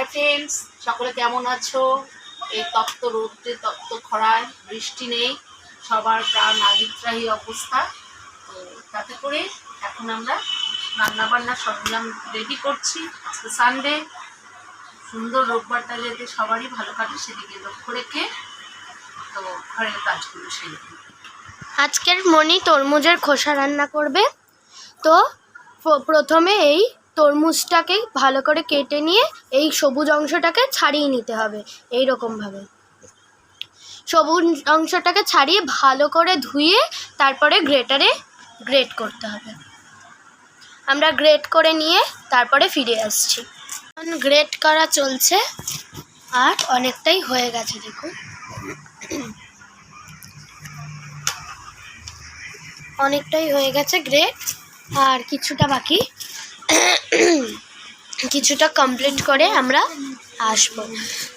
Hi friends সকলে কেমন আছো? এই তপ্ত রৌদ্রে, তপ্ত খরায় বৃষ্টি নেই। সবার প্রাণ আদিত্রাহী অবস্থা। তো তাতে করে এখন আমরা রান্না বান্নার সরঞ্জাম রেডি করছি। আজকে সানডে সুন্দর রোববারটা যাতে সবারই ভালো কাটে, সেদিকে লক্ষ্য রেখে তো ঘরের কাজগুলো সেরে নিই। আজকের মনি তরমুজের খোসা রান্না করবে। তো প্রথমে এই তরমুজটাকে ভালো করে কেটে নিয়ে এই সবুজ অংশটাকে ছাড়িয়ে নিতে হবে এই রকমভাবে সবুজ অংশটাকে ছাড়িয়ে ভালো করে ধুয়ে তারপরে গ্রেটারে গ্রেট করতে হবে। আমরা গ্রেট করে নিয়ে তারপরে ফিরে আসছি। গ্রেট করা চলছে, আর অনেকটাই হয়ে গেছে, দেখুন। অনেকটাই হয়ে গেছে গ্রেট, আর কিছুটা বাকি কিছুটা কমপ্লিট করে আমরা আসব।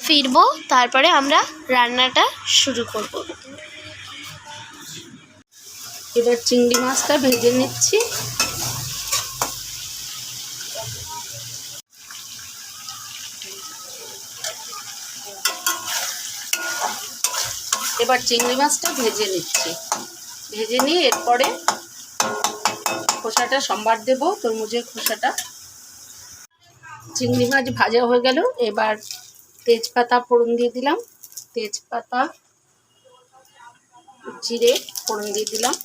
ফিরবো, তারপরে আমরা রান্নাটা শুরু করব। এবার চিংড়ি মাছটা ভেজে নিচ্ছি। এবার চিংড়ি মাছটা ভেজে নিচ্ছি। ভেজে নিয়ে এরপরে খোসাটা সম্বার দেব, তরমুজের খোসাটা। চিংড়ি মাছ ভাজা হয়ে গেল, এবার তেজপাতা ফোড়ন দিয়ে দিলাম। তেজপাতা, জিরে ফোড়ন দিয়ে দিলাম।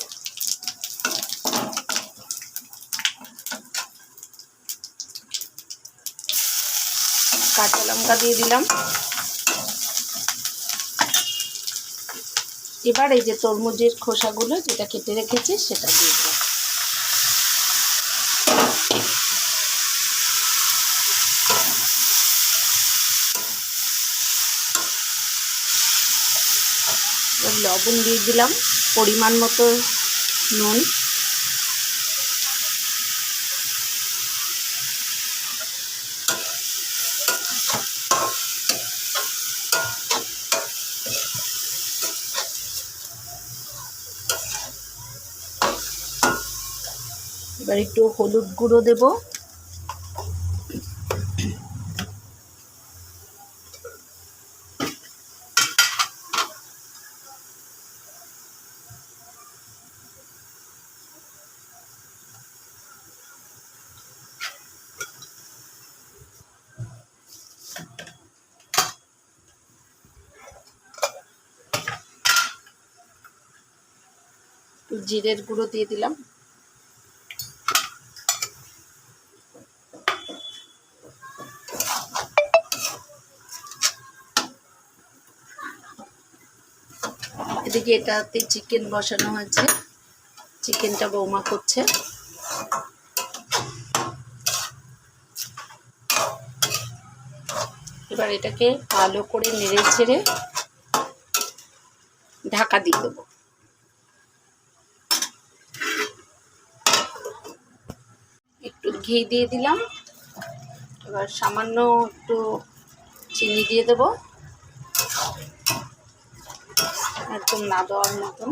কাঁচা লঙ্কা দিয়ে দিলাম। এবার এই যে তরমুজের খোসাগুলো যেটা কেটে রেখেছি, সেটা দিয়ে দিলাম। লবণ দিয়ে দিলাম পরিমাণ মতো নুন। এবার একটু হলুদ গুঁড়ো দেব। জিরের গুঁড়ো দিয়ে দিলাম। এদিকে এটাতে চিকেন বসানো হয়েছে। চিকেনটা বৌমা করছে। এবার এটাকে ভালো করে নেড়ে ছেড়ে ঢাকা দিয়ে দেবো। একটু ঘি দিয়ে দিলাম। এবার সামান্য একটু চিনি দিয়ে দেবো। একদম না দেওয়ার মতন।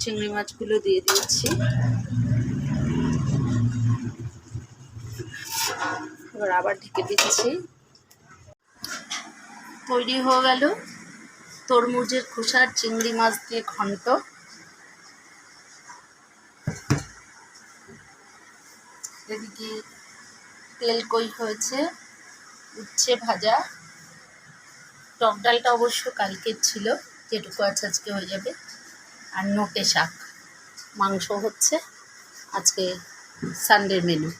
চিংড়ি মাছগুলো দিয়ে দিচ্ছি এবার আবার ঢেকে দিচ্ছি। তৈরি হয়ে গেল তরমুজের খোসার চিংড়ি মাছ দিয়ে ঘন্ট। এদিকে তেল কই হয়েছে? উচ্ছে ভাজা। টক ডালটা অবশ্য কালকের ছিল, যেটুকু আছে আজকে হয়ে যাবে। আর নোটে শাক মাংস হচ্ছে। আজকে সানডের মেনু